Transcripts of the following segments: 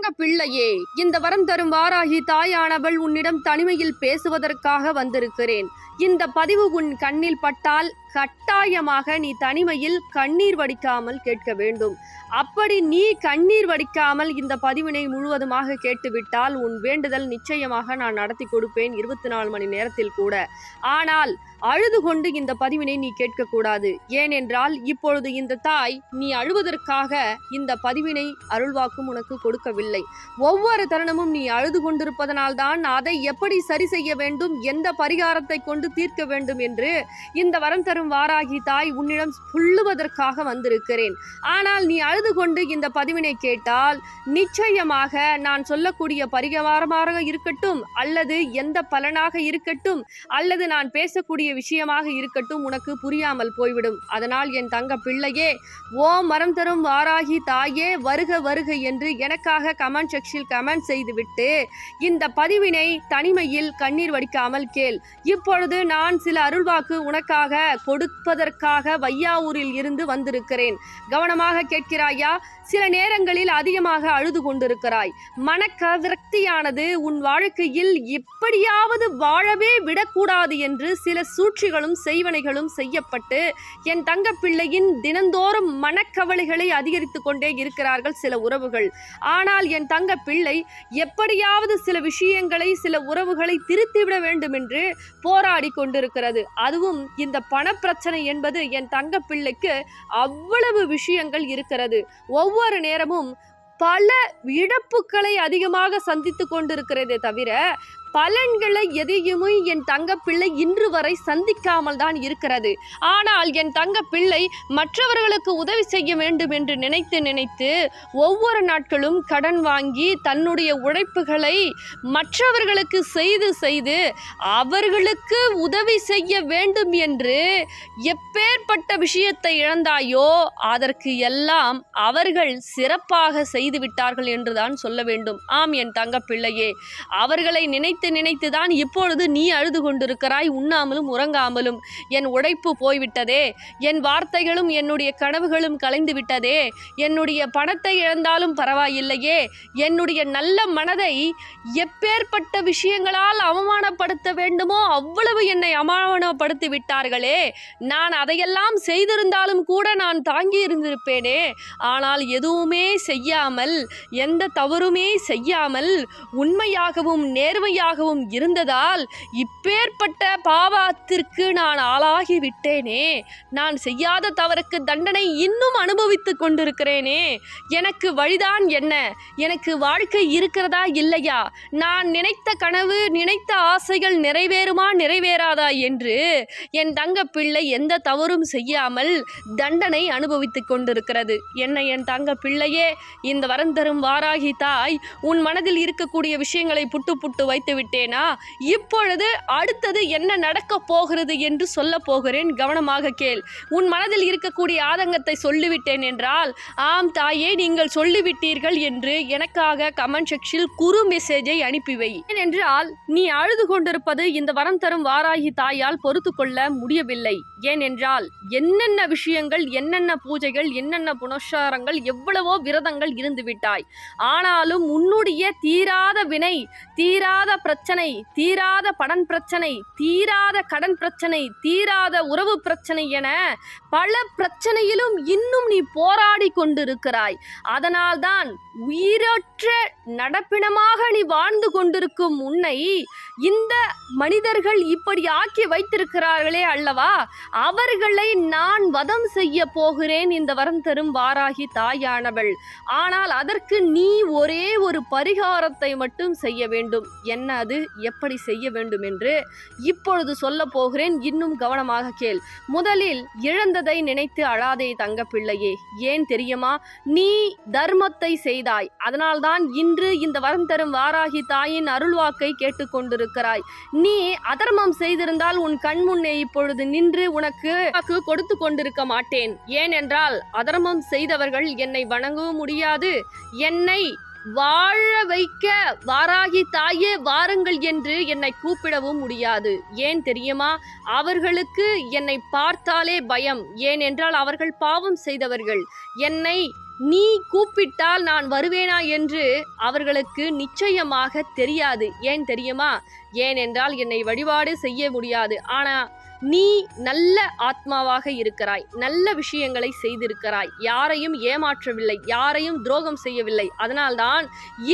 தங்க பிள்ளையே இந்த வரம் தரும் வாராகி தாயானவள் உன்னிடம் தனிமையில் பேசுவதற்காக வந்திருக்கிறேன். இந்த பதிவு உன் கண்ணில் பட்டால் கட்டாயமாக நீ தனிமையில் கண்ணீர் வடிக்காமல் கேட்க வேண்டும். அப்படி நீ கண்ணீர் வடிக்காமல் இந்த பதிவினை முழுவதுமாக கேட்டுவிட்டால் உன் வேண்டுதல் நிச்சயமாக நான் நடத்தி கொடுப்பேன் இருபத்தி நாலு மணி நேரத்தில் கூட. ஆனால் அழுது கொண்டு இந்த பதிவினை நீ கேட்கக்கூடாது. ஏனென்றால் இப்பொழுது இந்த தாய் நீ அழுவதற்காக இந்த பதிவினை அருள்வாக்கும் உனக்கு கொடுக்கவில்லை. ஒவ்வொரு தருணமும் நீ அழுது கொண்டிருப்பதனால்தான் அதை எப்படி சரி செய்ய வேண்டும் எந்த பரிகாரத்தை கொண்டு தீர்க்க வேண்டும் என்று இந்த வரம் தரும் வாராகி தாய் உன்னிடம் சொல்லுவதற்காக வந்திருக்கிறேன். ஆனால் நீ அழுது கொண்டு இந்த பதிவினை கேட்டால் நிச்சயமாக நான் சொல்லக்கூடிய பரிகாரமாக இருக்கட்டும் அல்லது எந்த பலனாக இருக்கட்டும் அல்லது நான் பேசக்கூடிய விஷயமாக இருக்கட்டும் உனக்கு புரியாமல் போய்விடும். அதனால் என் தங்க பிள்ளையே ஓ மரம் தரும் வாராகி தாயே வருக வருக என்று எனக்காக கமெண்ட் செக்ஷனில் கமெண்ட் செய்துவிட்டு இந்த பதிவினை தனிமையில் கண்ணீர் வடிக்காமல் கேள். இப்பொழுது நான் சில அருள்வாக்கு உனக்காக கொடுப்பதற்காக வையாவூரில் இருந்து வந்திருக்கிறேன். கவனமாக கேட்கிறாயா? சில நேரங்களில் அதிகமாக அழுது கொண்டிருக்கிறாய். மனக்கவிரக்தியானது உன் வாழ்க்கையில் எப்படியாவது வாழவே விடக்கூடாது என்று சில சூழ்ச்சிகளும் செய்வனைகளும் செய்யப்பட்டு என் தங்கப்பிள்ளையின் தினந்தோறும் மனக்கவலைகளை அதிகரித்து கொண்டே இருக்கிறார்கள் சில உறவுகள். ஆனால் என் தங்க பிள்ளை எப்படியாவது சில விஷயங்களை சில உறவுகளை திருத்திவிட வேண்டும் என்று போராடி கொண்டிருக்கிறது. அதுவும் இந்த பிரச்சனை என்பது என் தங்க பிள்ளைக்கு அவ்வளவு விஷயங்கள் இருக்கிறது. ஒவ்வொரு நேரமும் பல இழப்புகளை அதிகமாக சந்தித்து கொண்டிருக்கிறதே தவிர பலன்களை எதையுமே என் தங்க பிள்ளை இன்று வரை சந்திக்காமல் தான் இருக்கிறது. ஆனால் என் தங்க பிள்ளை மற்றவர்களுக்கு உதவி செய்ய வேண்டும் என்று நினைத்து நினைத்து ஒவ்வொரு நாட்களும் கடன் வாங்கி தன்னுடைய உழைப்புகளை மற்றவர்களுக்கு செய்து செய்து அவர்களுக்கு உதவி செய்ய வேண்டும் என்று எப்பேற்பட்ட விஷயத்தை இழந்தாயோ அதற்கு எல்லாம் அவர்கள் சிறப்பாக செய்து விட்டார்கள் என்றுதான் சொல்ல வேண்டும். ஆம் என் தங்க பிள்ளையே அவர்களை நினைத்து நினைத்து தான் இப்பொழுது நீ அழுது கொண்டிருக்கிறாய் உண்ணாமலும் உறங்காமலும். என் உழைப்பு போய்விட்டதே. என் வார்த்தைகளும் என்னுடைய கனவுகளும் கலைந்து விட்டதே. என்னுடைய பணத்தை இழந்தாலும் பரவாயில்லையே. என்னுடைய நல்ல மனதை எப்பேற்பட்ட விஷயங்களால் அவமானப்படுத்த வேண்டுமோ அவ்வளவு என்னை அவமானப்படுத்தி விட்டார்களே. நான் அதையெல்லாம் செய்திருந்தாலும் கூட நான் தாங்கி இருந்திருப்பேனே. ஆனால் எதுவுமே செய்யாமல் எந்த தவறுமே செய்யாமல் உண்மையாகவும் நேர்மையாகவும் இருந்ததால் இப்பேற்பட்ட பாவத்திற்கு நான் ஆளாகி விட்டேனே நான் செய்யாத தவறுக்கு தண்டனை இன்னும் அனுபவித்துக் கொண்டிருக்கிறேனே. எனக்கு வழிதான் என்ன? எனக்கு வாழ்க்கை இருக்கிறதா இல்லையா? நான் நினைத்த கனவு நினைத்த ஆசைகள் நிறைவேறுமா நிறைவேறாதா என்று என் தங்க பிள்ளை எந்த தவறும் செய்யாமல் தண்டனை அனுபவித்துக் கொண்டிருக்கிறது. என்ன என் தங்க பிள்ளையே இந்த வரம் தரும் வாராகி தாய் உன் மனதில் இருக்கக்கூடிய விஷயங்களை புட்டு புட்டு வைத்து விட்டேனா? இப்பொழுது அடுத்தது என்ன நடக்கப் போகிறது என்று சொல்ல போகிறேன். கவனமாக கேள். உன் மனதில் இருக்கக்கூடிய ஆதங்கத்தை சொல்லிவிட்டேன் என்றால் ஆம் தாயே நீங்கள் சொல்லிவிட்டீர்கள் என்று எனக்காக கமெண்ட் செக்ஷனில் குறு மெசேஜை அனுப்பி வை ஏனென்றால் நீ அழுது கொண்டிருப்பது இந்த வரம் தரும் வாராகி தாயால் பொறுத்து கொள்ள முடியவில்லை. ஏனென்றால் என்னென்ன விஷயங்கள் என்னென்ன பூஜைகள் என்னென்ன புனஸ்காரங்கள் எவ்வளவோ விரதங்கள் இருந்து விட்டாய் ஆனாலும் உன்னுடைய தீராத வினை தீராத பிரச்சனை தீராத படன் பிரச்சனை தீராத கடன் பிரச்சனை தீராத உறவு பிரச்சனை என பல பிரச்சனையிலும் இன்னும் நீ போராடி கொண்டிருக்கிறாய். அதனால்தான் உயிரற்ற நடப்பினமாக நீ வாழ்ந்து கொண்டிருக்கும் உன்னை இந்த மனிதர்கள் இப்படி ஆக்கி வைத்திருக்கிறார்களே அல்லவா? அவர்களை நான் வதம் செய்ய போகிறேன் இந்த வரம் தரும் வாராகி தாயானவள். ஆனால் அதற்கு நீ ஒரே ஒரு பரிகாரத்தை மட்டும் செய்ய வேண்டும். என்ன? அது எப்படி செய்ய வேண்டும் என்று இப்பொழுது சொல்ல போகிறேன். இன்னும் கவனமாக கேள். முதலில் இழந்ததை நினைத்து அழாதே தங்க பிள்ளையே ஏன் தெரியுமா? நீ தர்மத்தை செய்தாய். அதனால்தான் இன்று இந்த வரம் தரும் வாராகி தாயின் அருள்வாக்கை கேட்டுக்கொண்டிருக்கிறாய். நீ அதர்மம் செய்திருந்தால் உன் கண் முன்னே இப்பொழுது நின்று உனக்கு வாக்கு கொடுத்து கொண்டிருக்க மாட்டேன். ஏனென்றால் அதர்மம் செய்தவர்கள் என்னை வணங்கவும் முடியாது. என்னை வாழ வைக்க வாராகி தாயே வாருங்கள் என்று என்னை கூப்பிடவும் முடியாது. ஏன் தெரியுமா? அவர்களுக்கு என்னை பார்த்தாலே பயம். ஏனென்றால் அவர்கள் பாவம் செய்தவர்கள். என்னை நீ கூப்பிட்டால் நான் வருவேனா என்று அவர்களுக்கு நிச்சயமாக தெரியாது. ஏன் தெரியுமா? ஏனென்றால் என்னை வழிபாடு செய்ய முடியாது. ஆனால் நீ நல்ல ஆத்மாவாக இருக்கிறாய் நல்ல விஷயங்களை செய்திருக்கிறாய். யாரையும் ஏமாற்றவில்லை யாரையும் துரோகம் செய்யவில்லை. அதனால்தான்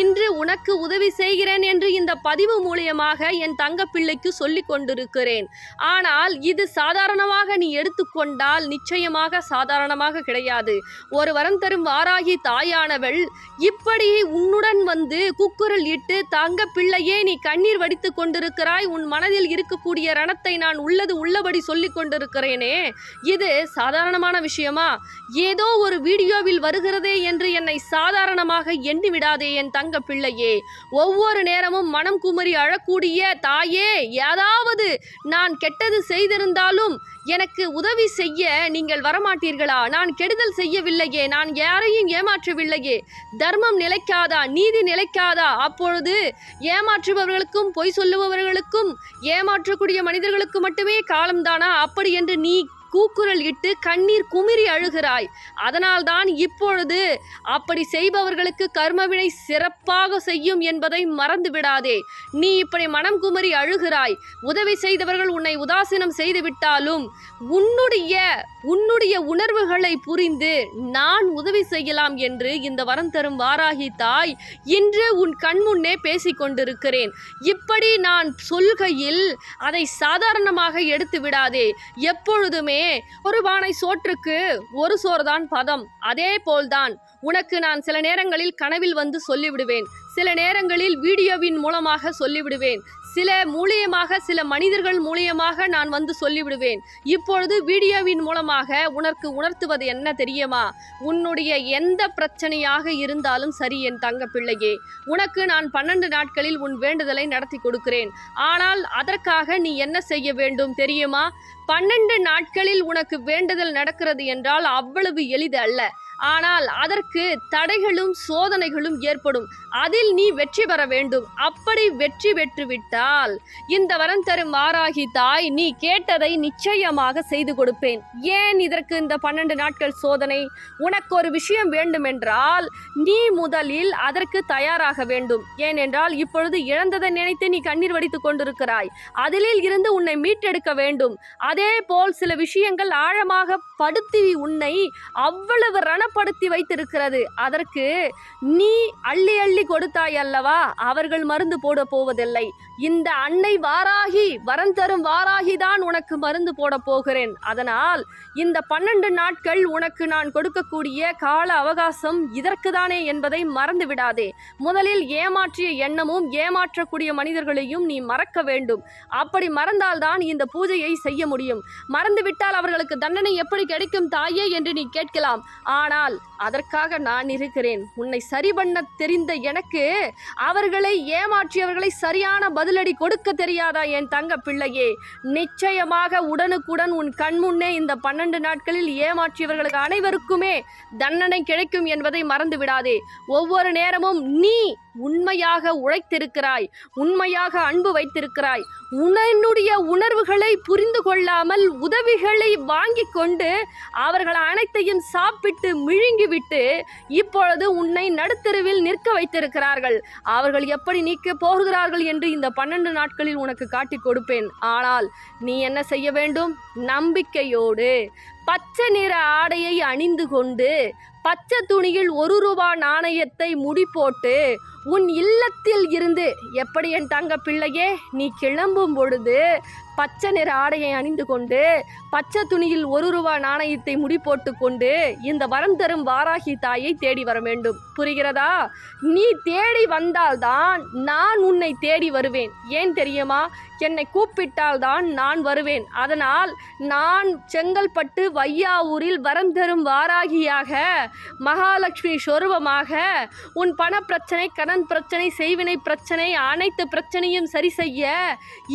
இன்று உனக்கு உதவி செய்கிறேன் என்று இந்த பதிவு மூலியமாக என் தங்கப்பிள்ளைக்கு சொல்லிக் கொண்டிருக்கிறேன். ஆனால் இது சாதாரணமாக நீ எடுத்துக்கொண்டால் நிச்சயமாக சாதாரணமாக கிடையாது. ஒரு வரம் தரும் வாராகி தாயானவள் இப்படி உன்னுடன் வந்து குக்குரல் இட்டு தங்க பிள்ளையே நீ கண்ணீர் வடித்துக் கொண்டிருக்கிறாய். உன் மனதில் இருக்கக்கூடிய ரணத்தை நான் உள்ளது நல்லபடி சொல்லிக் கொண்டிருக்கிறேனே. இது சாதாரணமான விஷயமா? ஏதோ ஒரு வீடியோவில் வருகிறதே என்று என்னை சாதாரணமாக எண்ணி விடாதே என் தங்க பிள்ளையே. ஒவ்வொரு நேரமும் மனம் குமரி அழக்கூடிய தாயே ஏதாவது நான் கெட்டது செய்திருந்தாலும் எனக்கு உதவி செய்ய நீங்கள் வரமாட்டீர்களா? நான் கெடுதல் செய்யவில்லையே. நான் யாரையும் ஏமாற்றவில்லையே. தர்மம் நிலைக்காதா? நீதி நிலைக்காதா? அப்பொழுது ஏமாற்றுபவர்களுக்கும் பொய் சொல்லுபவர்களுக்கும் ஏமாற்றக்கூடிய மனிதர்களுக்கு மட்டுமே காலம்தானா? அப்படி என்று நீ கூக்குரல் இட்டு கண்ணீர் குமிரி அழுகிறாய். அதனால்தான் இப்பொழுது அப்படி செய்பவர்களுக்கு கர்மவினை சிறப்பாக செய்யும் என்பதை மறந்து விடாதே. நீ இப்படி மனம் குமரி அழுகிறாய். உதவி செய்தவர்கள் உன்னை உதாசீனம் செய்து விட்டாலும் உன்னுடைய உன்னுடைய உணர்வுகளை புரிந்து நான் உதவி செய்யலாம் என்று இந்த வரம் தரும் வாராகி தாய் இன்று உன் கண்முன்னே பேசிக்கொண்டிருக்கிறேன் இப்படி நான் சொல்கையில் அதை சாதாரணமாக எடுத்து விடாதே. எப்பொழுதுமே ஒரு பானை சோற்றுக்கு ஒரு சோறுதான் பதம். அதே போல்தான் உனக்கு நான் சில நேரங்களில் கனவில் வந்து சொல்லிவிடுவேன். சில நேரங்களில் வீடியோவின் மூலமாக சொல்லிவிடுவேன். சில மூலியமாக சில மனிதர்கள் மூலியமாக நான் வந்து சொல்லிவிடுவேன். இப்பொழுது வீடியோவின் மூலமாக உனக்கு உணர்த்துவது என்ன தெரியுமா? உன்னுடைய எந்த பிரச்சனையாக இருந்தாலும் சரி என் தங்க பிள்ளையே. உனக்கு நான் பன்னெண்டு நாட்களில் உன் வேண்டுதலை நடத்தி கொடுக்கிறேன். ஆனால் அதற்காக நீ என்ன செய்ய வேண்டும் தெரியுமா? பன்னெண்டு நாட்களில் உனக்கு வேண்டுதல் நடக்கிறது என்றால் அவ்வளவு எளிது அல்ல. ஆனால் அதற்கு தடைகளும் சோதனைகளும் ஏற்படும். அதில் நீ வெற்றி பெற வேண்டும். அப்படி வெற்றி பெற்றுவிட்டால் இந்த வரம் தரும் வாராகி தாய் நீ கேட்டதை நிச்சயமாக செய்து கொடுப்பேன். ஏன் இதற்கு இந்த பன்னெண்டு நாட்கள் சோதனை? உனக்கு ஒரு விஷயம் வேண்டுமென்றால் நீ முதலில் அதற்கு தயாராக வேண்டும். ஏனென்றால் இப்பொழுது இழந்ததை நினைத்து நீ கண்ணீர் வடித்துக் கொண்டிருக்கிறாய். அதிலில் இருந்து உன்னை மீட்டெடுக்க வேண்டும். அதே போல் சில விஷயங்கள் ஆழமாக படுத்தி உன்னை அவ்வளவு குணப்படுத்தி வைத்திருக்கிறது. அதற்கு நீ அள்ளி அள்ளி கொடுத்தாய் அல்லவா? அவர்கள் மருந்து போட போவதில்லை. இந்த அன்னை வாராகி வரம் தரும் வாராகி தான் உனக்கு மருந்து போட போகிறேன். அதனால் இந்த பன்னெண்டு நாட்கள் உனக்கு நான் கொடுக்கக்கூடிய கால அவகாசம் இதற்கு தானே என்பதை மறந்து விடாதே. முதலில் ஏமாற்றிய எண்ணமும் ஏமாற்றக்கூடிய மனிதர்களையும் நீ மறக்க வேண்டும். அப்படி மறந்தால்தான் இந்த பூஜையை செய்ய முடியும். மறந்துவிட்டால் அவர்களுக்கு தண்டனை எப்படி கிடைக்கும் தாயே என்று நீ கேட்கலாம். ஆனால் அதற்காக நான் இருக்கிறேன். உன்னை சரி பண்ண தெரிந்த எனக்கு அவர்களை ஏமாற்றியவர்களை சரியான பதிலடி கொடுக்க தெரியாதா என் தங்க பிள்ளையே? நிச்சயமாக உடனுக்குடன் உன் கண்முன்னே இந்த பன்னெண்டு நாட்களில் ஏமாற்றியவர்களுக்கு அனைவருக்குமே தண்டனை கிடைக்கும் என்பதை மறந்து விடாதே ஒவ்வொரு நேரமும் நீ உண்மையாக உழைத்திருக்கிறாய் உண்மையாக அன்பு வைத்திருக்கிறாய். உன்னுடைய உணர்வுகளை புரிந்து கொள்ளாமல் உதவிகளை வாங்கி கொண்டு அவர்கள் அனைத்தையும் சாப்பிட்டு விழுங்கிவிட்டு இப்பொழுது உன்னை நடுத்தெருவில் நிற்க வைத்திருக்கிறார்கள். அவர்கள் எப்படி நீக்க போகிறார்கள் என்று இந்த பன்னெண்டு நாட்களில் உனக்கு காட்டிக் கொடுப்பேன். ஆனால் நீ என்ன செய்ய வேண்டும்? நம்பிக்கையோடு. பச்சை நிற ஆடையை அணிந்து கொண்டு பச்சை துணியில் ஒரு ரூபா நாணயத்தை முடி போட்டு உன் இல்லத்தில் இருந்து எப்படி என் தங்க பிள்ளையே நீ கிளம்பும் பொழுது பச்சை நிற ஆடையை அணிந்து கொண்டு பச்சை துணியில் ஒரு ரூபா நாணயத்தை முடி போட்டு கொண்டு இந்த வரம் தரும் வாராகி தாயை தேடி வர வேண்டும். புரிகிறதா? நீ தேடி வந்தால்தான் நான் உன்னை தேடி வருவேன். ஏன் தெரியுமா? என்னை கூப்பிட்டால் தான் நான் வருவேன். அதனால் நான் செங்கல்பட்டு வையாவூரில் வரம் தரும் வாராகியாக மகாலட்சுமி சொருபமாக உன் பண பிரச்சனை கடன் பிரச்சனை செய்வினை பிரச்சனை அனைத்து பிரச்சனையும் சரி செய்ய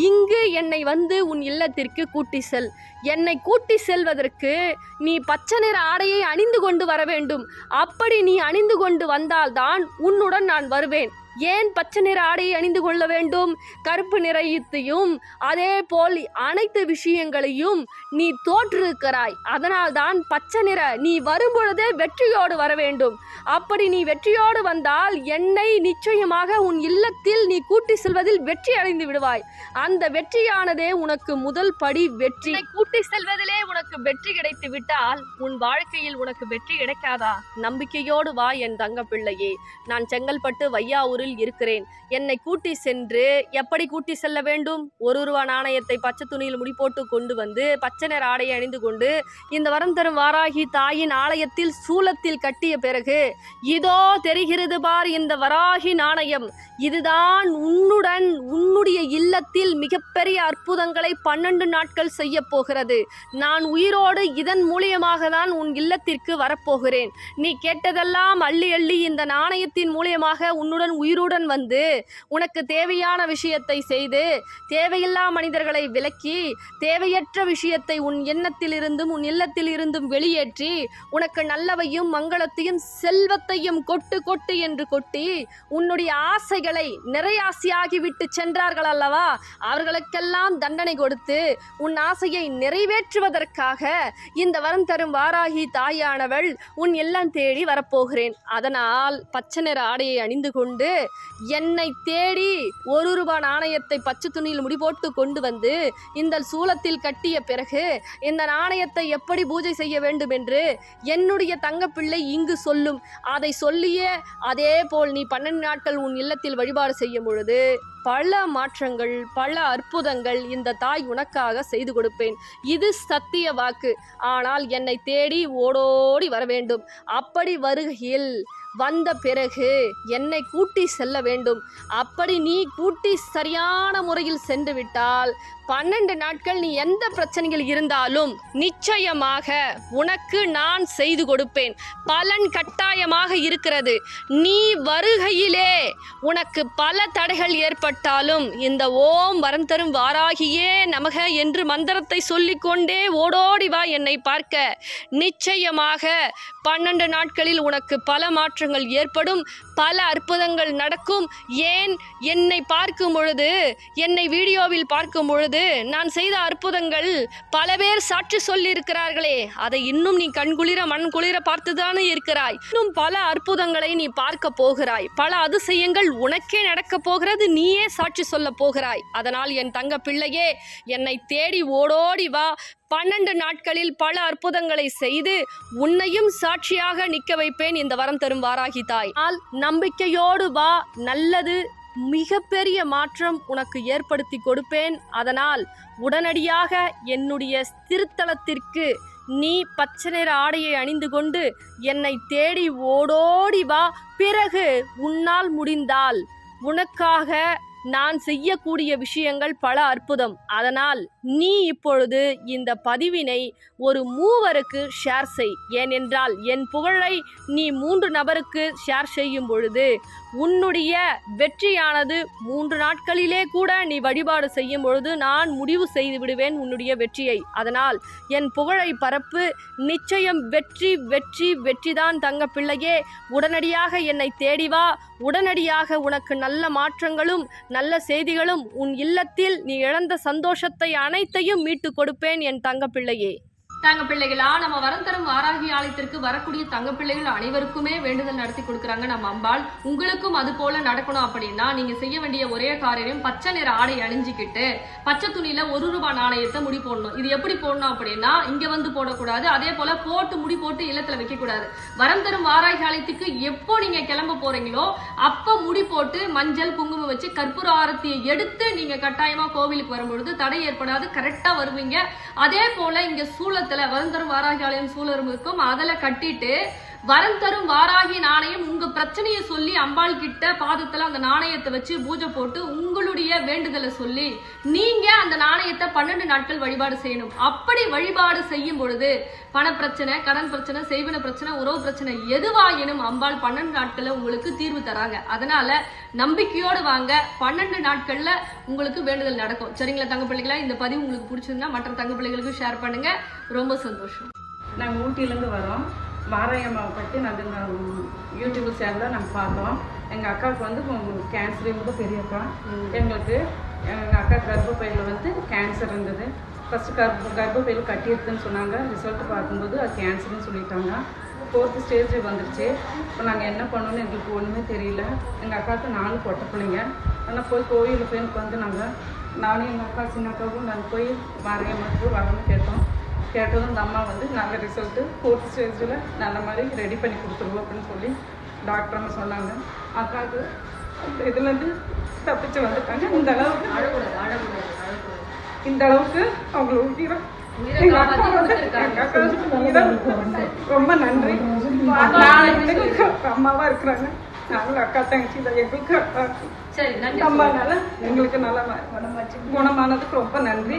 இங்கு என்னை வந்து உன் இல்லத்திற்கு கூட்டி செல். என்னை கூட்டி செல்வதற்கு நீ பச்சை நிற ஆடையை அணிந்து கொண்டு வர வேண்டும். அப்படி நீ அணிந்து கொண்டு வந்தால்தான் உன்னுடன் நான் வருவேன். ஏன் பச்சை நிற ஆடையை அணிந்து கொள்ள வேண்டும்? கருப்பு நிறத்தையும் அதே போல் அனைத்து விஷயங்களையும் நீ தோற்றிருக்கிறாய். அதனால்தான் பச்சை நிற நீ வரும்பொழுதே வெற்றியோடு வர வேண்டும். அப்படி நீ வெற்றியோடு வந்தால் என்னை நிச்சயமாக உன் இல்லத்தில் நீ கூட்டி செல்வதில் வெற்றி அடைந்து விடுவாய். அந்த வெற்றியானதே உனக்கு முதல் படி வெற்றி. கூட்டி செல்வதிலே உனக்கு வெற்றி கிடைத்து விட்டால் உன் வாழ்க்கையில் உனக்கு வெற்றி கிடைக்காதா? நம்பிக்கையோடு வா என் தங்க பிள்ளையே நான் செங்கல்பட்டு வையாவூரில் இருக்கிறேன். என்னை கூட்டி சென்று எப்படி கூட்டி செல்ல வேண்டும்? ஒரு ரூபா நாணயத்தை பச்சை துணியில் முடி போட்டு கொண்டு வந்து பச்சை நிற ஆடையை அணிந்து கொண்டு இந்த வரம் தரும் வாராகி தாயின் ஆலயத்தில் சூலத்தில் கட்டிய பிறகு இதோ தெரிகிறது பார் இந்த வராகி நாணயம். இதுதான் உன்னுடன் உன்னுடைய இல்லத்தில் மிகப்பெரிய அற்புதங்களை பன்னெண்டு நாட்கள் செய்ய போகிறது. நான் உயிரோடு இதன் மூலியமாக தான் உன் இல்லத்திற்கு வரப்போகிறேன். நீ கேட்டதெல்லாம் அள்ளி அள்ளி இந்த நாணயத்தின் மூலியமாக உன்னுடன் உயிர் உயிருடன் வந்து உனக்கு தேவையான விஷயத்தை செய்து தேவையில்லா மனிதர்களை விலக்கி தேவையற்ற விஷயத்தை உன் எண்ணத்தில் இருந்தும் உன் இல்லத்தில் இருந்தும் வெளியேற்றி உனக்கு நல்லவையும் மங்களத்தையும் செல்வத்தையும் கொட்டு கொட்டு என்று கொட்டி உன்னுடைய ஆசைகளை நிறையாசையாகிவிட்டு சென்றார்கள் அல்லவா? அவர்களுக்கெல்லாம் தண்டனை கொடுத்து உன் ஆசையை நிறைவேற்றுவதற்காக இந்த வரம் தரும் வாராகி தாயானவள் உன் இல்லம் தேடி வரப்போகிறேன். அதனால் பச்சை நிற ஆடையை அணிந்து கொண்டு என்னை தேடி ஒரு ரூபாய் நாணயத்தை பச்சை துணியில் முடிபோட்டு கொண்டு வந்து இந்த சூலத்தில் கட்டிய பிறகு இந்த நாணயத்தை எப்படி பூஜை செய்ய வேண்டும் என்று என்னுடைய தங்கப்பிள்ளை இங்கு சொல்லும். அதை சொல்லியே அதே போல் நீ பன்னெண்டு நாட்கள் உன் இல்லத்தில் வழிபாடு செய்யும் பொழுது பல மாற்றங்கள் பல அற்புதங்கள் இந்த தாய் உனக்காக செய்து கொடுப்பேன். இது சத்திய வாக்கு. ஆனால் என்னை தேடி ஓடோடி வர வேண்டும். அப்படி வருகையில் வந்த பிறகு என்னை கூட்டி செல்ல வேண்டும். அப்படி நீ கூட்டி சரியான முறையில் சென்று விட்டால் பன்னெண்டு நாட்கள் நீ எந்த பிரச்சனைகள் இருந்தாலும் நிச்சயமாக உனக்கு நான் செய்து கொடுப்பேன். பலன் கட்டாயமாக இருக்கிறது. நீ வருகையிலே உனக்கு பல தடைகள் கஷ்டப்பட்டாலும் இந்த ஓம் வரம் தரும் வாராகியே நமக என்று மந்திரத்தை சொல்லிக்கொண்டே ஓடோடி வா என்னை பார்க்க. நிச்சயமாக பன்னெண்டு நாட்களில் உனக்கு பல மாற்றங்கள் ஏற்படும். பல அற்புதங்கள் நடக்கும். ஏன் என்னை பார்க்கும் பொழுது என்னை வீடியோவில் பார்க்கும் பொழுது நான் செய்த அற்புதங்கள் பல பேர் சாட்சி சொல்லியிருக்கிறார்களே. அதை இன்னும் நீ கண்குளிர மண் குளிர பார்த்துதானே இருக்கிறாய். இன்னும் பல அற்புதங்களை நீ பார்க்க போகிறாய். பல அதிசயங்கள் உனக்கே நடக்க போகிறது நீயே சாட்சி சொல்ல போகிறாய். அதனால் என் தங்க பிள்ளையே என்னை தேடி ஓடோடி வா. பன்னெண்டு நாட்களில் பல அற்புதங்களை செய்து உன்னையும் சாட்சியாக நிற்க வைப்பேன் இந்த வரம் தரும் வாராகி தாய். ஆனால் நம்பிக்கையோடு வா நல்லது மிகப்பெரிய மாற்றம் உனக்கு ஏற்படுத்தி கொடுப்பேன். அதனால் உடனடியாக என்னுடைய திருத்தலத்திற்கு நீ பச்சை நிற ஆடையை அணிந்து கொண்டு என்னை தேடி ஓடோடி வா. பிறகு உன்னால் முடிந்தால் உனக்காக நான் செய்யக்கூடிய விஷயங்கள் பல அற்புதம். அதனால் நீ இப்பொழுது இந்த பதிவினை ஒரு மூவருக்கு ஷேர் செய். ஏனென்றால் என் புகழை நீ மூன்று நபருக்கு ஷேர் செய்யும் பொழுது உன்னுடைய வெற்றியானது மூன்று நாட்களிலே கூட நீ வழிபாடு செய்யும் பொழுது நான் முடிவு செய்து விடுவேன் உன்னுடைய வெற்றியை. அதனால் என் புகழை பரப்பு நிச்சயம் வெற்றி வெற்றி வெற்றிதான் தங்க பிள்ளையே. உடனடியாக என்னை தேடி வா. உடனடியாக உனக்கு நல்ல மாற்றங்களும் நல்ல செய்திகளும் உன் இல்லத்தில் நீ இழந்த சந்தோஷத்தை அனைத்தையும் மீட்டு கொடுப்பேன் என் தங்கப்பிள்ளையே. தங்க பிள்ளைகளா நம்ம வரம் தரும் வாராகி ஆலயத்திற்கு வரக்கூடிய தங்க பிள்ளைகள் அனைவருக்குமே வேண்டுதல் நடத்தி கொடுக்குறாங்க நம்ம அம்பாள். உங்களுக்கும் அது போல நடக்கணும் அப்படின்னா நீங்க செய்ய வேண்டிய ஒரே காரியம் பச்சை நிற ஆடை அணிஞ்சிக்கிட்டு பச்சை துணியில ஒரு ரூபாய் நாணயத்தை முடி போடணும். இது எப்படி போடணும் அப்படின்னா இங்க வந்து போடக்கூடாது. அதே போல போட்டு முடி போட்டு இல்லத்துல வைக்க கூடாது வரம் தரும் வாராகி ஆலயத்துக்கு எப்போ நீங்க கிளம்ப போறீங்களோ அப்ப முடி போட்டு மஞ்சள் குங்குமம் வச்சு கற்பூர ஆரத்தியை எடுத்து நீங்க கட்டாயமா கோவிலுக்கு வரும்பொழுது தடை ஏற்படாது கரெக்டா வருவீங்க. அதே போல இங்க சூழல் வரம் தரும் வாராகி ஆலயம் சூழலும் இருக்கும். அதில் கட்டிட்டு வரம் தரும் வாராகி நாணயம் உங்க பிரச்சனையை சொல்லி அம்பாள் கிட்ட பாதத்துல அந்த நாணயத்தை வச்சு பூஜை போட்டு உங்களுடைய வேண்டுதலை சொல்லி நீங்க அந்த நாணயத்தை பன்னெண்டு நாட்கள் வழிபாடு செய்யணும். அப்படி வழிபாடு செய்யும் பொழுது பணப்பிரச்சனை கடன் பிரச்சனை செய்வன பிரச்சனை உறவு பிரச்சனை எதுவாயினும் அம்பாள் பன்னெண்டு நாட்கள்ல உங்களுக்கு தீர்வு தராங்க. அதனால நம்பிக்கையோடு வாங்க. பன்னெண்டு நாட்கள்ல உங்களுக்கு வேண்டுதல் நடக்கும். சரிங்களா தங்க பிள்ளைகளா? இந்த பதிவு உங்களுக்கு பிடிச்சிருந்தா மற்ற தங்க பிள்ளைகளுக்கும் ஷேர் பண்ணுங்க. ரொம்ப சந்தோஷம். நாங்கள் ஊட்டியிலேருந்து வரோம். வாராயம்மாவை பற்றி நாங்கள் யூடியூப் சேனலில் நாங்கள் பார்த்தோம். எங்கள் அக்காவுக்கு வந்து கேன்சர் இவங்க பெரிய அக்கா எங்களுக்கு எங்கள் அக்கா கர்ப்பப்பையில் வந்து கேன்சர் இருந்தது. ஃபஸ்ட்டு கர்ப்ப கர்ப்பப்பையில் கட்டியிருக்குன்னு சொன்னாங்க. ரிசல்ட் பார்க்கும்போது அது கேன்சர்னு சொல்லிட்டாங்க. ஃபோர்த்து ஸ்டேஜ் வந்துருச்சு. இப்போ நாங்கள் என்ன பண்ணணும்னு எங்களுக்கு ஒன்றுமே தெரியல. எங்கள் அக்காவுக்கு நாலு பொட்ட பிள்ளைங்க. ஆனால் போய் கோயிலில் போய் எனக்கு வந்து நாங்கள் நானும் எங்கள் அக்கா சின்ன அக்காவும் நாங்கள் போய் மாரியம்மனுக்கு வரணும்னு கேட்டோம். கேட்டதும் இந்த அம்மா வந்து நல்ல ரிசல்ட்டு ஃபோர்த் ஸ்டேஜில் நல்ல மாதிரி ரெடி பண்ணி கொடுத்துருவோம் அப்படின்னு சொல்லி டாக்டர் அம்மா சொன்னாங்க. அக்காவுக்கு இதுலேருந்து தப்பிச்சு வந்துட்டாங்க. இந்த அளவுக்கு இந்த அளவுக்கு அவங்கள உயிரை ரொம்ப நன்றி. அம்மாவா இருக்கிறாங்க. நாங்களும் அக்கா தங்கச்சி தான். எங்களுக்கு அக்கா. அம்மானால எங்களுக்கு நல்லா குணமானதுக்கு ரொம்ப நன்றி.